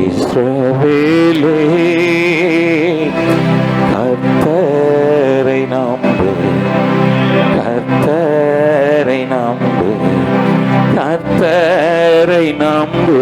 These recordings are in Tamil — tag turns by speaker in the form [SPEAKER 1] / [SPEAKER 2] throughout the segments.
[SPEAKER 1] இஸ்ரவேலே கர்த்தரை நம்பு கர்த்தரை நம்பு கர்த்தரை நம்பு.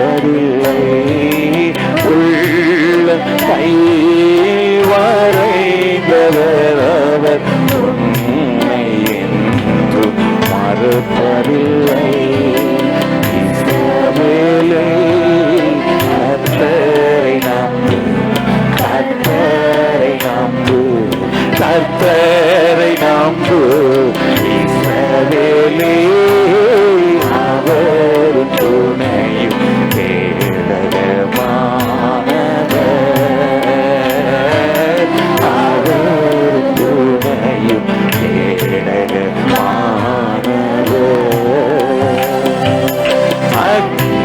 [SPEAKER 1] மறப்பதில்லை உள்ள கை வரைந்தவர் அவர் உண்மை என்றும் மறப்பதில்லை. இஸ்ரவேலே, கர்த்தரை நம்பு கர்த்தரை நம்பு கர்த்தரை நம்பு இஸ்ரவேலே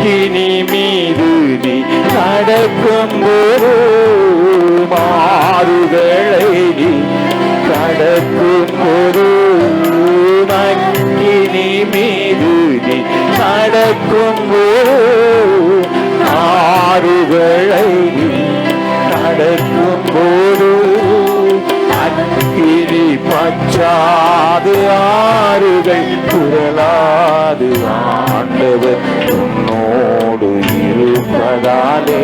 [SPEAKER 1] அக்கினி மீது நீ நடக்கும் போது மாறுதலை நீ நடக்கும் போது அக்கினி மீது நீ நடக்கும் போது மாறுதலை நீ கடக்கும் போது அக்கினி பச்சாது ஆறுகள் குரலாது ஆண்டவர் உன்னோடு இருப்பதாலே.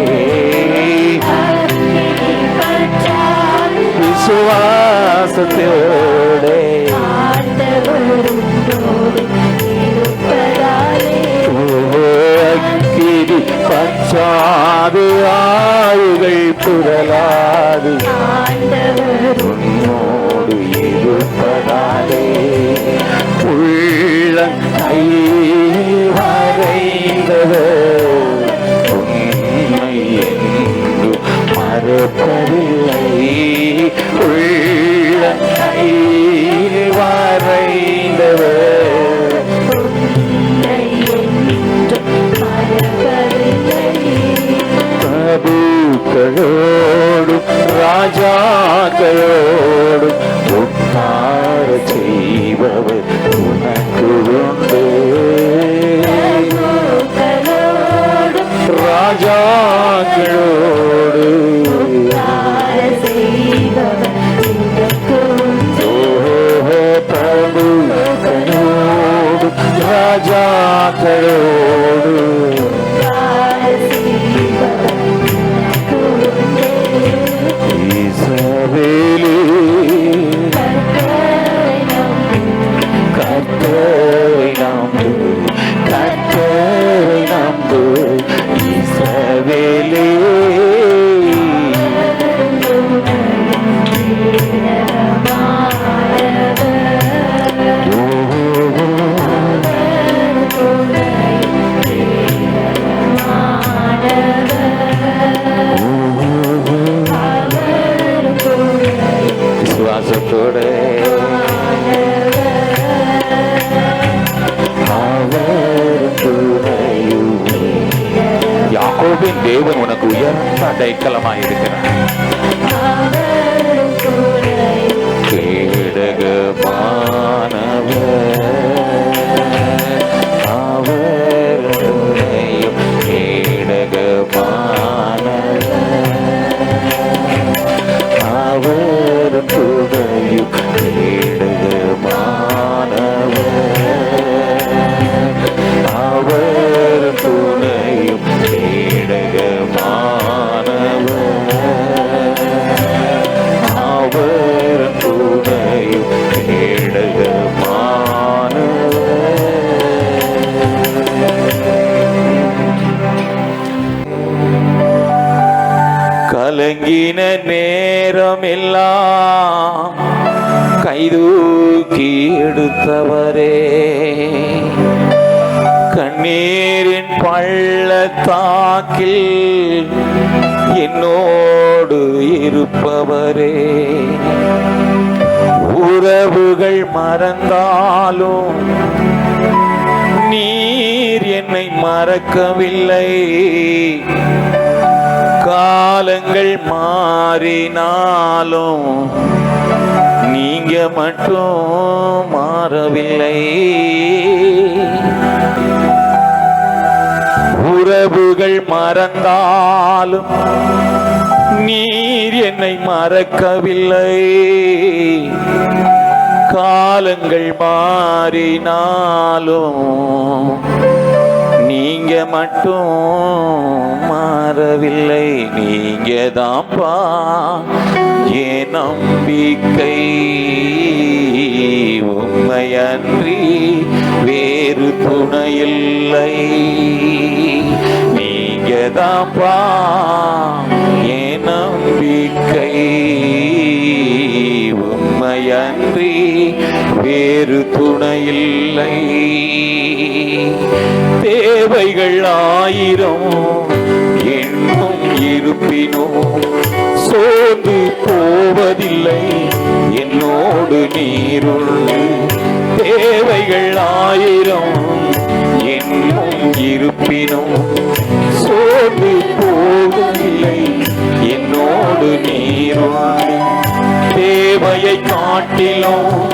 [SPEAKER 1] விசுவாசத்தோடே. அக்கினி பச்சாது ஆறுகள் புரளாது. உன்னோடு இருப்பதாலே. உள்ள கை மறப்பதில்லை உள்ள வரைந்தவர் பிரபுக்களோடும் ராஜாக்களோடும் செய்பவர் உனக்கு உண்டு. ராஜாக்களோடு தேவன் உனக்கு உயர்ந்த அடைக்கலமாயிருக்கிறார். கொடுத்தவரே. கண்ணீரின் பள்ளத்தாக்கில் என்னோடு இருப்பவரே. உறவுகள் மறந்தாலும் நீ நீர் என்னை மறக்கவில்லை. காலங்கள் மாறினாலும் நீங்க மட்டும் மாறவில்லை. உறவுகள் மறந்தாலும் நீர் என்னை மறக்கவில்லை. காலங்கள் மாறினாலும் நீங்க மட்டும் மாறவில்லை நீங்க தான்ப்பா என் நம்பிக்கை உண்மையன்றி வேறு துணையில்லை. நீங்க தான்ப்பா என் நம்பிக்கை வேறு துணையில்லை. தேவைகள் ஆயிரம் எண்ணும் இருப்பினோ சோர்ந்து போவதில்லை. என்னோடு நீருள் தேவைகள் ஆயிரம் எண்ணும் இருப்பினோ சோர்ந்து போவதில்லை. என்னோடு நீருள் தேவையை காட்டிலும்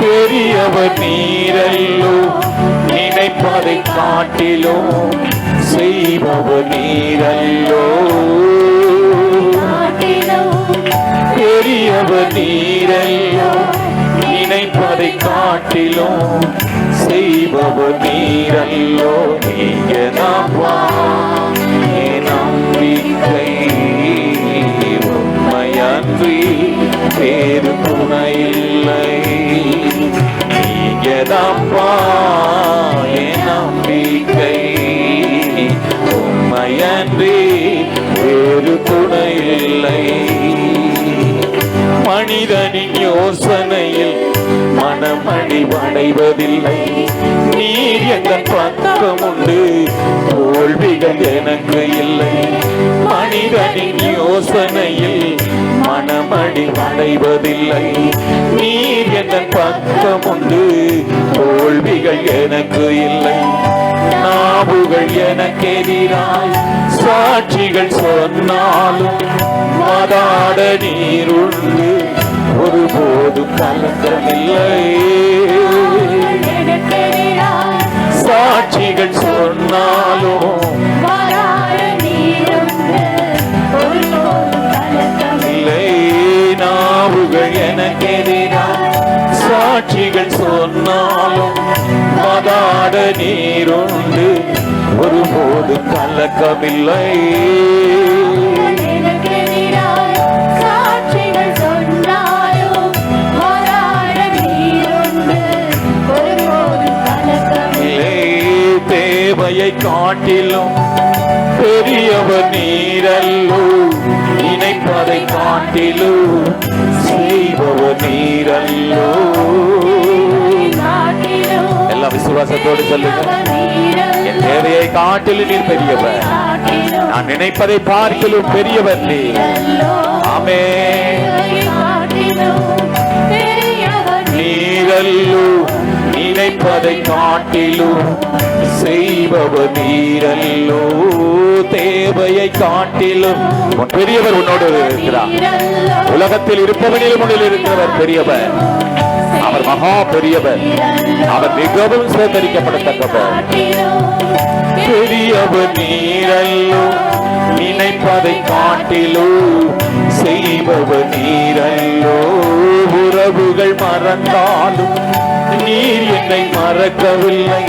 [SPEAKER 1] பெரியவர் நீரல்லோ. நினைப்பதை காட்டிலும் செய்பவர் நீரல்லோ. பெரியவர் நீரல்லோ. நினைப்பதை காட்டிலும் செய்பவர் நீரல்லோ. நீங்க நாப்பா வேறு துணையில்லை. நீங்க தான்ப்பா என் நம்பிக்கை. உண்மையன்றி வேறு துணையில்லை. மனிதனின் யோசனையில் மனமடி வடைவதில்லை நீர் எங்கள் பக்கம் உண்டு. தோல்விகள் எனக்கு இல்லை. மனிதனின் யோசனையில் மனமணி அடைவதில்லை நீர் எங்கள் பக்கம் உண்டு. தோல்விகள் எனக்கு இல்லை. நாவுகள் எனக்கு எதிராய். சாட்சிகள் சொன்னாலும் மதாட நீர் உண்டு. ஒருபோது கலக்கமில்லை. சாட்சிகள் சொன்னாலும் சாட்சிகள் சொன்னாலும் மதாட நீருண்டு. ஒருபோதும் கலக்கமில்லை. தேவையை காட்டிலும் பெரியவர் நீரல்லோ. நினைப்பதை காட்டிலும் செய்பவர் நீரல்லோ. விசுவாசத்தோடு சொல்லுங்க. என் தேவையை காட்டிலும் நீர் பெரியவர். நான் நினைப்பதை பார்க்கலும் பெரியவர் நீ. ஆமே நீரல்லு நினைப்பதை காட்டிலும் செய்பவர் நீரல்லோ தேவையை காட்டிலும் உன் பெரியவர் உன்னோடு இருக்கிறார். உலகத்தில் இருப்பவனிலும் உன்னில் இருக்கிறவர் பெரியவர். மகா பெரியவர் அவர் மிகவும் சேகரிக்கப்படத்தக்கவர் பெரியவர் நீரல்லோ நினைப்பதை காட்டிலோ செய்பவர் நீரல்லோ. உறவுகள் மறந்தாலும் நீர் என்னை மறக்கவில்லை.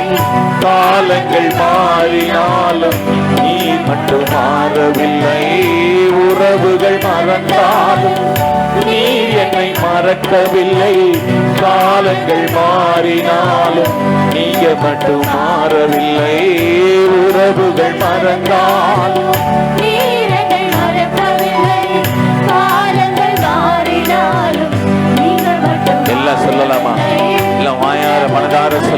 [SPEAKER 1] காலங்கள் மாறினாலும் நீ மட்டும் மாறவில்லை. உறவுகள் மறந்தாலும் நீர் என்னை மறக்கவில்லை. காலங்கள் மாறினாலும் நீங்க மட்டும் மாறவில்லை. உறவுகள் மறந்தாலும்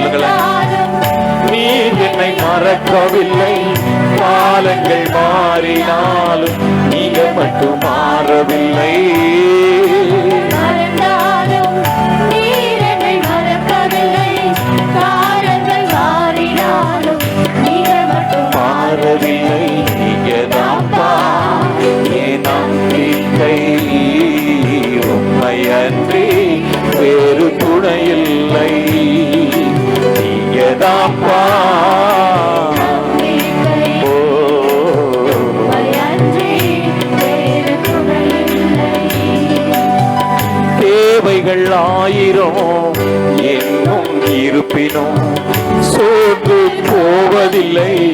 [SPEAKER 1] சொல்லுங்களேன் என்னை மறக்கவில்லை. காலங்கள் மாறினாலும் நீங்க மட்டும் மாறவில்லை. தேவைகள் ஆயிரம் என்னும் இருப்பினும் சோர்ந்து போவதில்லை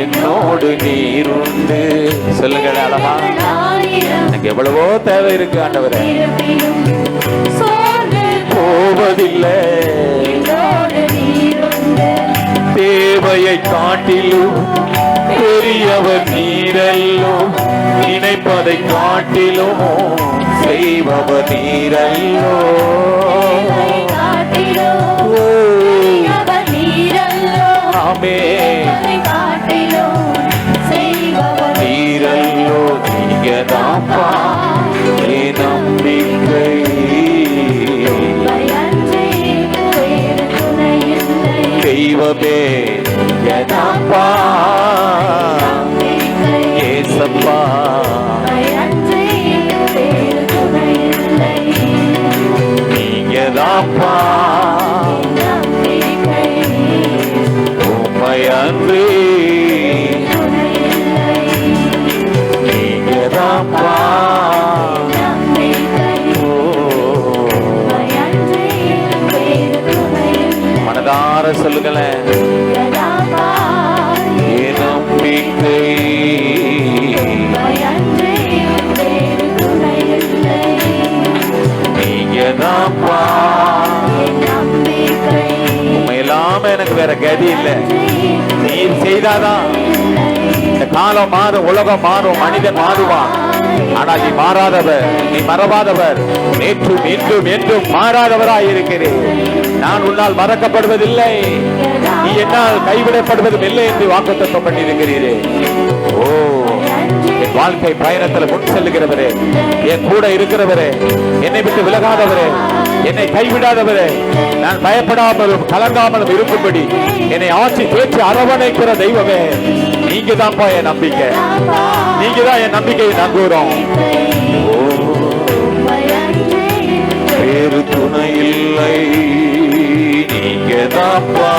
[SPEAKER 1] என்னோடு நீருண்டு. சொல்லுங்கள் அழகா. எனக்கு எவ்வளவோ தேவை இருக்கு ஆண்டவரே. போவதில்லை. தேவையை காட்டிலும் பெரியவர் நீரல்லும் நினைப்பதை காட்டிலும் செய்பவர் நீரல்லோ ஆமே நீரல்லோ நீங்க தாப்பா என் நம்பிக்கை தெய்வமே எதாப்பா ஏசப்பா தாப்பா உண்மை இல்லாம எனக்கு வேற கதி இல்லை. நீ செய்தாதான் இந்த காலம் மாறும் உலகம் மாறும் மனிதன் மாறுவான். ஆனால் நீ மாறாதவர் நீ மறவாதவர். நேற்று மீண்டும் என்றும் மாறாதவராய் இருக்கிறேன். நான் உன்னால் மறக்கப்படுவதில்லை. நீ என்னால் கைவிடப்படுவதும் இல்லை என்று வாக்குத்தத்தம் பண்ணியிருக்கிறீரே. ஓ என் வாழ்க்கை பயணத்தில் முன் செல்லுகிறவரே என் கூட இருக்கிறவரே என்னை விட்டு விலகாதவரே என்னை கைவிடாதவரே நான் பயப்படாமலும் கலங்காமலும் இருக்கும்படி என்னை ஆட்சி தேற்றி அரவணைக்கிற தெய்வமே நீங்க தான்ப்பா என் நம்பிக்கை. நீங்க தான் என் நம்பிக்கையை நம்புகிறோம் வேறு துணை இல்லை நீங்க தான்ப்பா